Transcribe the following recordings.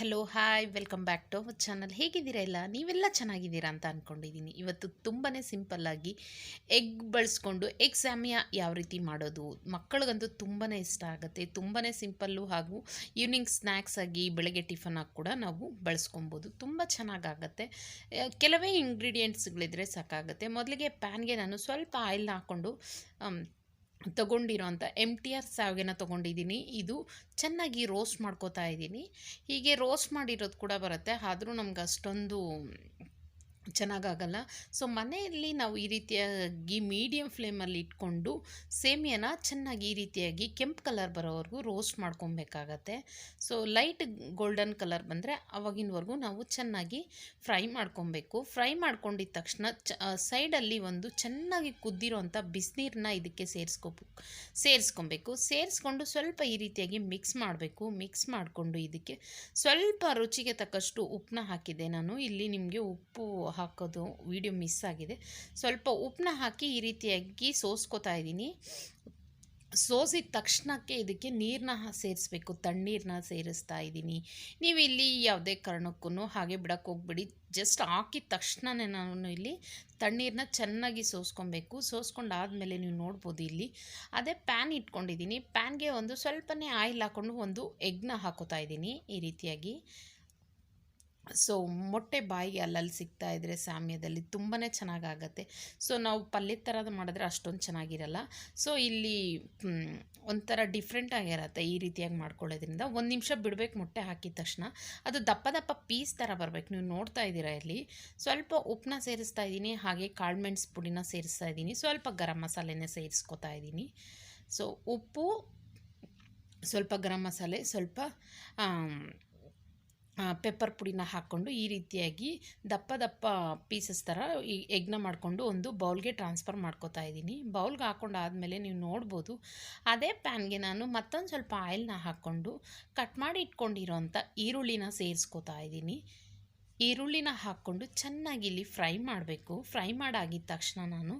Hello hi welcome back to our channel ಹೇಗಿದ್ದೀರಾ ಎಲ್ಲ? ನೀವೆಲ್ಲ ಚೆನ್ನಾಗಿದ್ದೀರಾ ಅಂತ ಅಂದ್ಕೊಂಡಿದ್ದೀನಿ ಇವತ್ತು ತುಂಬಾ ಸಿಂಪಲ್ಲಾಗಿ ಎಗ್ ಬಳಸ್ಕೊಂಡು ಎಗ್ ಸ್ಯಾಮಿಯ ಯಾವ ರೀತಿ ಮಾಡೋದು? ಮಕ್ಕಳಿಗಂತೂ ತುಂಬಾ ಇಷ್ಟ ಆಗುತ್ತೆ. ತುಂಬಾ ಸಿಂಪಲ್ಲು ಹಾಗೂ ಈವ್ನಿಂಗ್ ಸ್ನ್ಯಾಕ್ಸ್ ಆಗಿ ಬೆಳಗ್ಗೆ ಟಿಫನ್ ಆಗಿ ಕೂಡ ನಾವು ಬಳಸ್ಕೊಬೋದು. ತುಂಬ ಚೆನ್ನಾಗಾಗತ್ತೆ ಕೆಲವೇ ಇಂಗ್ರೀಡಿಯೆಂಟ್ಸ್ಗಳಿದ್ರೆ ಸಾಕಾಗುತ್ತೆ. ಮೊದಲಿಗೆ ಪ್ಯಾನ್ಗೆ ನಾನು ಸ್ವಲ್ಪ ಆಯಿಲ್ ಹಾಕ್ಕೊಂಡು ತಗೊಂಡಿರೋಂಥ ಎಂ ಟಿ ಆರ್ ಸಾವಿಗೆನ ತೊಗೊಂಡಿದ್ದೀನಿ. ಇದು ಚೆನ್ನಾಗಿ ರೋಸ್ಟ್ ಮಾಡ್ಕೋತಾ ಇದ್ದೀನಿ. ಹೀಗೆ ರೋಸ್ಟ್ ಮಾಡಿರೋದು ಕೂಡ ಬರುತ್ತೆ. ಆದರೂ ನಮ್ಗೆ ಅಷ್ಟೊಂದು ಚೆನ್ನಾಗಾಗಲ್ಲ. ಸೊ ಮನೆಯಲ್ಲಿ ನಾವು ಈ ರೀತಿಯಾಗಿ ಮೀಡಿಯಮ್ ಫ್ಲೇಮಲ್ಲಿ ಇಟ್ಕೊಂಡು ಸೇಮಿಯಾನ ಚೆನ್ನಾಗಿ ಈ ರೀತಿಯಾಗಿ ಕೆಂಪು ಕಲರ್ ಬರೋವರೆಗೂ ರೋಸ್ಟ್ ಮಾಡ್ಕೊಬೇಕಾಗತ್ತೆ. ಸೊ ಲೈಟ್ ಗೋಲ್ಡನ್ ಕಲರ್ ಬಂದರೆ ಅವಾಗಿನವರೆಗೂ ನಾವು ಚೆನ್ನಾಗಿ ಫ್ರೈ ಮಾಡ್ಕೊಬೇಕು. ಫ್ರೈ ಮಾಡ್ಕೊಂಡಿದ್ದ ತಕ್ಷಣ ಚ ಸೈಡಲ್ಲಿ ಒಂದು ಚೆನ್ನಾಗಿ ಕುದ್ದಿರೋಂಥ ಬಿಸಿನೀರನ್ನ ಇದಕ್ಕೆ ಸೇರಿಸ್ಕೋಬೇಕು ಸೇರಿಸ್ಕೊಬೇಕು. ಸೇರಿಸ್ಕೊಂಡು ಸ್ವಲ್ಪ ಈ ರೀತಿಯಾಗಿ ಮಿಕ್ಸ್ ಮಾಡಬೇಕು. ಮಿಕ್ಸ್ ಮಾಡಿಕೊಂಡು ಇದಕ್ಕೆ ಸ್ವಲ್ಪ ರುಚಿಗೆ ತಕ್ಕಷ್ಟು ಉಪ್ಪನ್ನ ಹಾಕಿದೆ ನಾನು. ಇಲ್ಲಿ ನಿಮಗೆ ಉಪ್ಪು ಹಾಕೋದು ವಿಡಿಯೋ ಮಿಸ್ ಆಗಿದೆ. ಸ್ವಲ್ಪ ಉಪ್ಪನ್ನ ಹಾಕಿ ಈ ರೀತಿಯಾಗಿ ಸೋಸ್ಕೋತಾ ಇದ್ದೀನಿ. ಸೋಸಿದ ತಕ್ಷಣಕ್ಕೆ ಇದಕ್ಕೆ ನೀರನ್ನ ಸೇರಿಸ್ಬೇಕು. ತಣ್ಣೀರನ್ನ ಸೇರಿಸ್ತಾ ಇದ್ದೀನಿ. ನೀವು ಇಲ್ಲಿ ಯಾವುದೇ ಕಾರಣಕ್ಕೂ ಹಾಗೆ ಬಿಡಕ್ಕೆ ಹೋಗ್ಬಿಡಿ. ಜಸ್ಟ್ ಹಾಕಿದ ತಕ್ಷಣನೇ ನಾನು ಇಲ್ಲಿ ತಣ್ಣೀರನ್ನ ಚೆನ್ನಾಗಿ ಸೋಸ್ಕೊಬೇಕು. ಸೋಸ್ಕೊಂಡು ಆದಮೇಲೆ ನೀವು ನೋಡ್ಬೋದು ಇಲ್ಲಿ. ಅದೇ ಪ್ಯಾನ್ ಇಟ್ಕೊಂಡಿದ್ದೀನಿ. ಪ್ಯಾನ್ಗೆ ಒಂದು ಸ್ವಲ್ಪನೇ ಆಯಿಲ್ ಹಾಕ್ಕೊಂಡು ಒಂದು ಎಗ್ನ ಹಾಕೋತಾ ಇದ್ದೀನಿ ಈ ರೀತಿಯಾಗಿ. ಸೊ ಮೊಟ್ಟೆ ಬಾಯಿಗೆ ಅಲ್ಲಲ್ಲಿ ಸಿಗ್ತಾ ಇದ್ದರೆ ಸಾಮ್ಯದಲ್ಲಿ ತುಂಬಾ ಚೆನ್ನಾಗಾಗತ್ತೆ. ಸೊ ನಾವು ಪಲ್ಯ ಥರದ ಮಾಡಿದ್ರೆ ಅಷ್ಟೊಂದು ಚೆನ್ನಾಗಿರಲ್ಲ. ಸೊ ಇಲ್ಲಿ ಒಂಥರ ಡಿಫ್ರೆಂಟ್ ಆಗಿರತ್ತೆ ಈ ರೀತಿಯಾಗಿ ಮಾಡ್ಕೊಳ್ಳೋದ್ರಿಂದ. ಒಂದು ನಿಮಿಷ ಬಿಡಬೇಕು ಮೊಟ್ಟೆ ಹಾಕಿದ ತಕ್ಷಣ. ಅದು ದಪ್ಪ ದಪ್ಪ ಪೀಸ್ ಥರ ಬರಬೇಕು. ನೀವು ನೋಡ್ತಾ ಇದ್ದೀರಾ ಇಲ್ಲಿ? ಸ್ವಲ್ಪ ಉಪ್ಪನ್ನ ಸೇರಿಸ್ತಾ ಇದ್ದೀನಿ, ಹಾಗೆ ಕಾಳುಮೆಣ್ಸು ಪುಡಿನ ಸೇರಿಸ್ತಾ ಇದ್ದೀನಿ. ಸ್ವಲ್ಪ ಗರಂ ಮಸಾಲೆನೇ ಸೇರಿಸ್ಕೊತಾ ಇದ್ದೀನಿ. ಸೊ ಉಪ್ಪು, ಸ್ವಲ್ಪ ಗರಂ ಮಸಾಲೆ, ಸ್ವಲ್ಪ ಪೆಪ್ಪರ್ ಪುಡಿನ ಹಾಕ್ಕೊಂಡು ಈ ರೀತಿಯಾಗಿ ದಪ್ಪ ದಪ್ಪ ಪೀಸಸ್ ಥರ ಈ ಎಗ್ನ ಮಾಡಿಕೊಂಡು ಒಂದು ಬೌಲ್ಗೆ ಟ್ರಾನ್ಸ್ಫರ್ ಮಾಡ್ಕೋತಾ ಇದ್ದೀನಿ. ಬೌಲ್ಗೆ ಹಾಕ್ಕೊಂಡು ಆದಮೇಲೆ ನೀವು ನೋಡ್ಬೋದು. ಅದೇ ಪ್ಯಾನ್ಗೆ ನಾನು ಮತ್ತೊಂದು ಸ್ವಲ್ಪ ಆಯಿಲ್ನ ಹಾಕ್ಕೊಂಡು ಕಟ್ ಮಾಡಿ ಇಟ್ಕೊಂಡಿರೋಂಥ ಈರುಳ್ಳಿನ ಸೇರಿಸ್ಕೋತಾ ಇದ್ದೀನಿ. ಈರುಳ್ಳಿನ ಹಾಕ್ಕೊಂಡು ಚೆನ್ನಾಗಿ ಇಲ್ಲಿ ಫ್ರೈ ಮಾಡಬೇಕು. ಫ್ರೈ ಮಾಡಾಗಿದ್ದ ತಕ್ಷಣ ನಾನು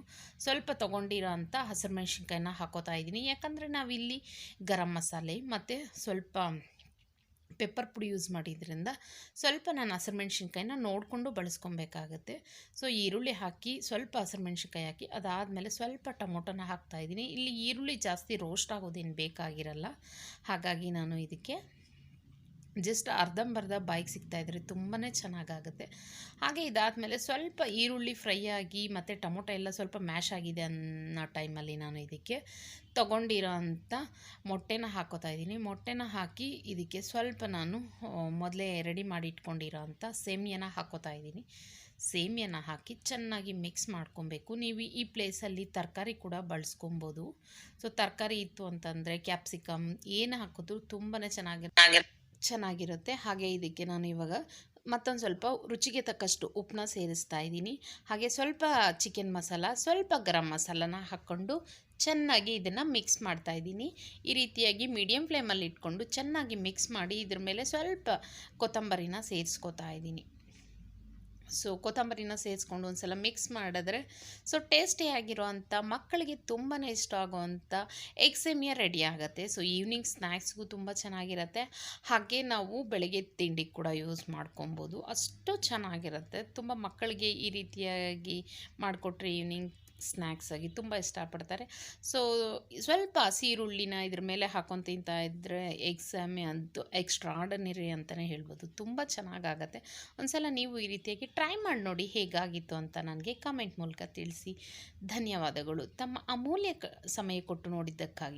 ಸ್ವಲ್ಪ ತೊಗೊಂಡಿರೋ ಅಂಥ ಹಸಿರು ಮೆಣಸಿನ್ಕಾಯಿನ ಹಾಕೋತಾ ಇದ್ದೀನಿ. ಯಾಕಂದರೆ ನಾವಿಲ್ಲಿ ಗರಂ ಮಸಾಲೆ ಮತ್ತು ಸ್ವಲ್ಪ ಪೆಪ್ಪರ್ ಪುಡಿ ಯೂಸ್ ಮಾಡಿದ್ರಿಂದ ಸ್ವಲ್ಪ ನಾನು ಹಸಿರು ಮೆಣಸಿನ್ಕಾಯಿನ ನೋಡಿಕೊಂಡು ಬಳಸ್ಕೊಬೇಕಾಗತ್ತೆ. ಸೊ ಈರುಳ್ಳಿ ಹಾಕಿ ಸ್ವಲ್ಪ ಹಸಿರು ಮೆಣಸಿನ್ಕಾಯಿ ಹಾಕಿ ಅದಾದಮೇಲೆ ಸ್ವಲ್ಪ ಟೊಮೊಟೊನ ಹಾಕ್ತಾಯಿದ್ದೀನಿ ಇಲ್ಲಿ ಈರುಳ್ಳಿ ಜಾಸ್ತಿ ರೋಸ್ಟ್ ಆಗೋದೇನು ಬೇಕಾಗಿರಲ್ಲ. ಹಾಗಾಗಿ ನಾನು ಇದಕ್ಕೆ ಜಸ್ಟ್ ಅರ್ಧಂಬರ್ಧ ಬಾಯಿಗೆ ಸಿಗ್ತಾಯಿದ್ರೆ ತುಂಬಾ ಚೆನ್ನಾಗಾಗುತ್ತೆ. ಹಾಗೆ ಇದಾದಮೇಲೆ ಸ್ವಲ್ಪ ಈರುಳ್ಳಿ ಫ್ರೈ ಆಗಿ ಮತ್ತು ಟೊಮೊಟೊ ಎಲ್ಲ ಸ್ವಲ್ಪ ಮ್ಯಾಶ್ ಆಗಿದೆ ಅನ್ನೋ ಟೈಮಲ್ಲಿ ನಾನು ಇದಕ್ಕೆ ತೊಗೊಂಡಿರೋ ಅಂಥ ಮೊಟ್ಟೆನ ಹಾಕೋತಾ ಇದ್ದೀನಿ. ಮೊಟ್ಟೆನ ಹಾಕಿ ಇದಕ್ಕೆ ಸ್ವಲ್ಪ ನಾನು ಮೊದಲೇ ರೆಡಿ ಮಾಡಿ ಇಟ್ಕೊಂಡಿರೋ ಅಂಥ ಸೇಮಿಯಾನ ಹಾಕೋತಾ ಇದ್ದೀನಿ. ಸೇಮಿಯಾನ ಹಾಕಿ ಚೆನ್ನಾಗಿ ಮಿಕ್ಸ್ ಮಾಡ್ಕೊಬೇಕು. ನೀವು ಈ ಪ್ಲೇಸಲ್ಲಿ ತರಕಾರಿ ಕೂಡ ಬಳಸ್ಕೊಬೋದು. ಸೊ ತರಕಾರಿ ಇತ್ತು ಅಂತಂದರೆ ಕ್ಯಾಪ್ಸಿಕಮ್ ಏನು ಹಾಕಿದ್ರು ತುಂಬಾ ಚೆನ್ನಾಗಿ ಚೆನ್ನಾಗಿರುತ್ತೆ. ಹಾಗೆ ಇದಕ್ಕೆ ನಾನು ಇವಾಗ ಮತ್ತೊಂದು ಸ್ವಲ್ಪ ರುಚಿಗೆ ತಕ್ಕಷ್ಟು ಉಪ್ಪನ್ನ ಸೇರಿಸ್ತಾ ಇದ್ದೀನಿ. ಹಾಗೆ ಸ್ವಲ್ಪ ಚಿಕನ್ ಮಸಾಲ, ಸ್ವಲ್ಪ ಗರಂ ಮಸಾಲನ ಹಾಕ್ಕೊಂಡು ಚೆನ್ನಾಗಿ ಇದನ್ನು ಮಿಕ್ಸ್ ಮಾಡ್ತಾ ಇದ್ದೀನಿ. ಈ ರೀತಿಯಾಗಿ ಮೀಡಿಯಮ್ ಫ್ಲೇಮಲ್ಲಿ ಇಟ್ಕೊಂಡು ಚೆನ್ನಾಗಿ ಮಿಕ್ಸ್ ಮಾಡಿ ಇದ್ರ ಮೇಲೆ ಸ್ವಲ್ಪ ಕೊತ್ತಂಬರಿನ ಸೇರಿಸ್ಕೋತಾ ಇದ್ದೀನಿ. ಸೊ ಕೊತ್ತಂಬರಿನ ಸೇರಿಸ್ಕೊಂಡು ಒಂದು ಸಲ ಮಿಕ್ಸ್ ಮಾಡಿದ್ರೆ ಸೊ ಟೇಸ್ಟಿಯಾಗಿರೋ ಅಂಥ ಮಕ್ಕಳಿಗೆ ತುಂಬಾ ಇಷ್ಟ ಆಗೋವಂಥ ಎಗ್ ರೆಡಿ ಆಗುತ್ತೆ. ಸೊ ಈವ್ನಿಂಗ್ ಸ್ನ್ಯಾಕ್ಸ್ಗೂ ತುಂಬ ಚೆನ್ನಾಗಿರುತ್ತೆ. ಹಾಗೆ ನಾವು ಬೆಳಗ್ಗೆ ತಿಂಡಿ ಕೂಡ ಯೂಸ್ ಮಾಡ್ಕೊಬೋದು. ಅಷ್ಟು ಚೆನ್ನಾಗಿರುತ್ತೆ. ತುಂಬ ಮಕ್ಕಳಿಗೆ ಈ ರೀತಿಯಾಗಿ ಮಾಡಿಕೊಟ್ರೆ ಈವ್ನಿಂಗ್ ಸ್ನ್ಯಾಕ್ಸ್ ಆಗಿ ತುಂಬ ಇಷ್ಟಪಡ್ತಾರೆ. ಸೊ ಸ್ವಲ್ಪ ಹಸಿ ಈರುಳ್ಳಿನ ಇದ್ರ ಮೇಲೆ ಹಾಕೊಂಡು ತಿಂತಾ ಇದ್ದರೆ ಎಕ್ಸಾಮಿ ಅಂತೂ ಎಕ್ಸ್ಟ್ರಾಡನರಿ ಅಂತಲೇ ಹೇಳ್ಬೋದು. ತುಂಬ ಚೆನ್ನಾಗಾಗತ್ತೆ. ಒಂದ್ಸಲ ನೀವು ಈ ರೀತಿಯಾಗಿ ಟ್ರೈ ಮಾಡಿ ನೋಡಿ ಹೇಗಾಗಿತ್ತು ಅಂತ ನನಗೆ ಕಮೆಂಟ್ ಮೂಲಕ ತಿಳಿಸಿ. ಧನ್ಯವಾದಗಳು. ತಮ್ಮ ಅಮೂಲ್ಯ ಸಮಯ ಕೊಟ್ಟು ನೋಡಿದ್ದಕ್ಕಾಗಿ.